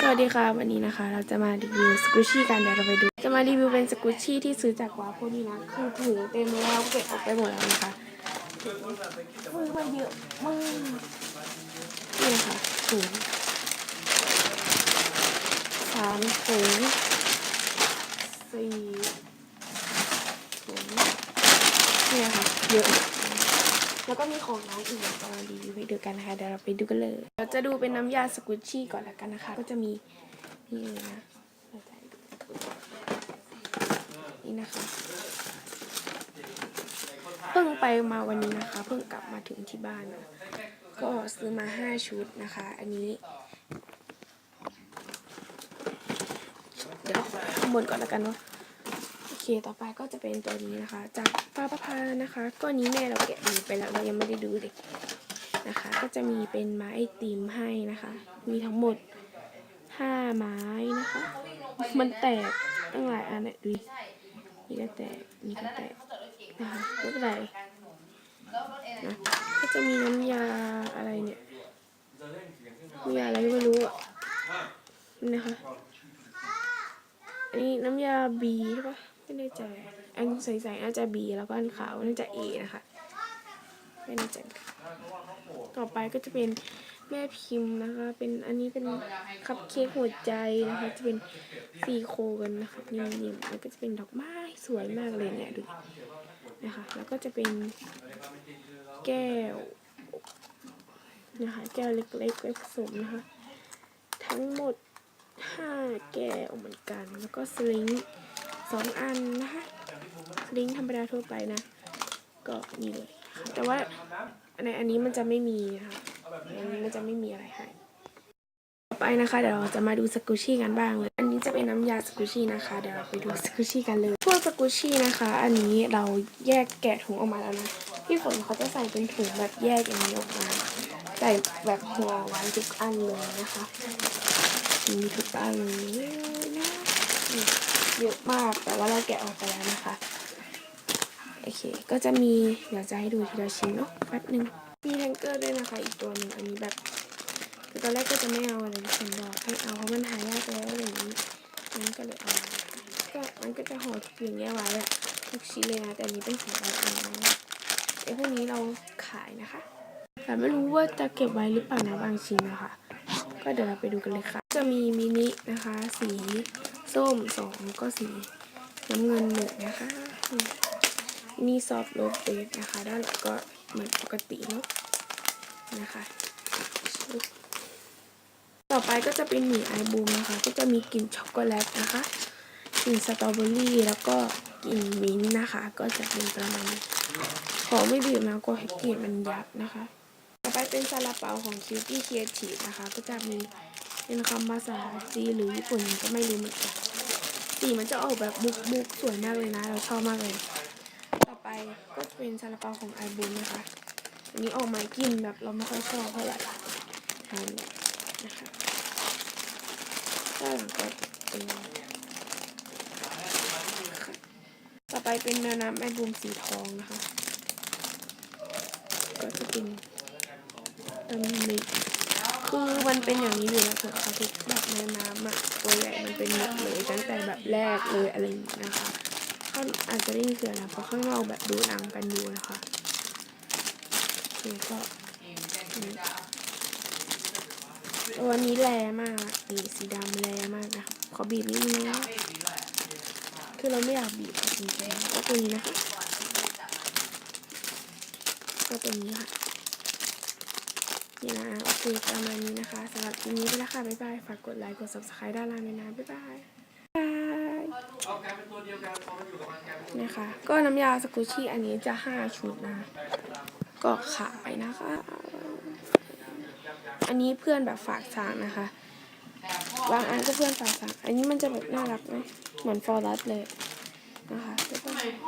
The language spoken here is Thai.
สวัสดีค่ะวันนี้นะคะ เราจะมารีวิวสกูชี่กันเดี๋ยวเราไปดู จะมารีวิวเป็นสกูชี่ที่ซื้อจากวาพวกนี้นะ คือถุงเต็มแล้วเก็บออกไปหมดแล้วนะคะอุ้ยมันเยอะมากนี่นะคะถุงสามถุงสี่ถุงนี่ยค่ะเยอะแล้วก็มีของน้องอีกเดี๋ยวเรารีวิ วให้ดูกันนะคะเดี๋ยวเราไปดูกันเลย เราจะดูเป็นน้ำยาสกุชชี่ก่อนละกันนะคะ ก็จะมีนี่เลยนะนี่นะคะเพิ่งไปมาวันนี้นะคะ เพิ่งกลับมาถึงที่บ้านนะก็ซื้อมาห้าชุดนะคะ อันนี้ เดี๋ยวข้างบนก่อนละกันเนาะโอเคต่อไปก็จะเป็นตัวนี้นะคะ จากฟ้าประพานะคะ ก็อันนี้แม่เราแกะดูไปแล้วเรายังไม่ได้ดูเลย นะคะ ก็จะมีเป็นไม้ไอติมให้นะคะ มีทั้งหมดห้าไม้นะคะ มันแตกตั้งหลายอันเนี่ยดูนี่ก็แตกนี่ก็แตกนะคะไม่เป็นไรนะก็จะมีน้ำยาอะไรเนี่ยน้ำยาอะไรไม่รู้อะนี่นะคะอันนี้น้ำยาบีใช่ปะไม่แน่ใจอันใสๆน่าจะบีแล้วก็อันขาวน่าจะเอนะคะ ไม่แน่ใจต่อไปก็จะเป็นแม่พิมพ์นะคะ เป็นอันนี้เป็นคัพเค้กหัวใจนะคะ จะเป็นซีโคกันนะคะนิ่มๆแล้วก็จะเป็นดอกไม้สวยมากเลยเนี่ยดูนะคะ แล้วก็จะเป็นแก้วนะคะแก้วเล็กๆไว้ผสมนะคะ ทั้งหมดห้าแก้วเหมือนกัน แล้วก็สลิงสองอันนะคะ สลิงธรรมดาทั่วไปนะ ก็นี่เลย แต่ว่าในอันนี้มันจะไม่มีนะคะอันนี้มันจะไม่มีอะไรให้ต่อไปนะคะ เดี๋ยวเราจะมาดูสกูชี่กันบ้างเลย อันนี้จะเป็นน้ำยาสกูชี่นะคะ เดี๋ยวเราไปดูสกูชี่กันเลย พวกสกูชี่นะคะ อันนี้เราแยกแกะถุงออกมาแล้วนะ พี่ฝนเขาจะใส่เป็นถุงแบบแยกอย่างนี้ออกมา ใส่แบบห่อไว้ทุกอันเลยนะคะ มีทุกอันเลยนะเยอะมาก แต่ว่าเราแกะออกไปแล้วนะคะ อเค ก็จะมี เดี๋ยวจะให้ดูทีละชิ้นเนาะแป๊บหนึ่งมีแทงเกอร์ด้วยนะคะ อีกตัวหนึ่งอันนี้แบบคือตอนแรกก็จะไม่เอาอะไรฉันบอกให้เอาเพราะมันหายากแล้วอะไรอย่างนี้นั้นก็เลยเอาก็มันก็จะห่อทุกอย่างเงี้ยไว้อะทุกชิ้นเลยนะ แต่อันนี้เป็นสำหรับอันนะไอ้พวกนี้เราขายนะคะ แต่ไม่รู้ว่าจะเก็บไว้หรือเปล่านะบางชิ้นนะคะ ก็เดี๋ยวเราไปดูกันเลยค่ะ จะมีมินินะคะ สีส้มสองก็สีน้ำเงินหนึ่งนะคะ นี่ซอฟต์โลเบสนะคะ ด้านหลังก็เหมือนปกติเนาะนะคะ ต่อไปก็จะเป็นหมี่ไอบูมนะคะ ก็จะมีกลิ่นช็อกโกแลตนะคะกลิ่นสตรอเบอรี่แล้วก็กลิ่นมิ้นนะคะ ก็จะเป็นประมาณนี้ขอไม่บีบนะก็ให้กลิ่นมันยับนะคะ ต่อไปเป็นซาลาเปาของคิวตี้เคียทีนะคะ ก็จะมีเป็นคำภาษาจีนหรือญี่ปุ่นก็ไม่รู้เหมือนกันสีมันจะออกแบบมุกมุกสวยมากเลยนะ เราชอบมากเลย ต่อไปก็จะเป็นซาลาเปาของไอบุนนะคะ อันนี้ออกมากินแบบเราไม่ค่อยชอบเท่าไหร่ทานนะคะด้านหลังก็เป็นต่อไปเป็นเนื้อน้ำไอบูมสีทองนะคะ ก็จะเป็นอันนี้คือมันเป็นอย่างนี้อยู่แล้วเถอะค่ะทุกแบบในน้ำอะตัวใหญ่มันเป็นหมดเลยตั้งแต่แบบแรกเลยอะไรอย่างนี้นะคะ ข้าอาจจะได้ยินเสียงนะเพราะข้างนอกแบบดูหนังกันอยู่นะคะนี่ก็ตัวนี้แรงมากนี่สีดำแรงมากนะขอบีบนิดนึงนะคือเราไม่อยากบีบจริงๆก็ตัวนี้นะคะก็ตัวนี้ค่ะนี่นะโอเคประมาณนี้นะคะสำหรับคลิปนี้ไปแล้วค่ะบ๊ายบายฝากกดไลค์กด subscribe ด้านล่างด้วยนะบ๊ายบาย นะคะ ก็น้ำยาสกูชี่อันนี้จะ5ชุดนะ ก็ขายนะคะ อันนี้เพื่อนแบบฝากสั่งนะคะ บางอันก็เพื่อนฝากสั่ง อันนี้มันจะแบบน่ารักไหมเหมือนฟอร์รัสเลยนะคะ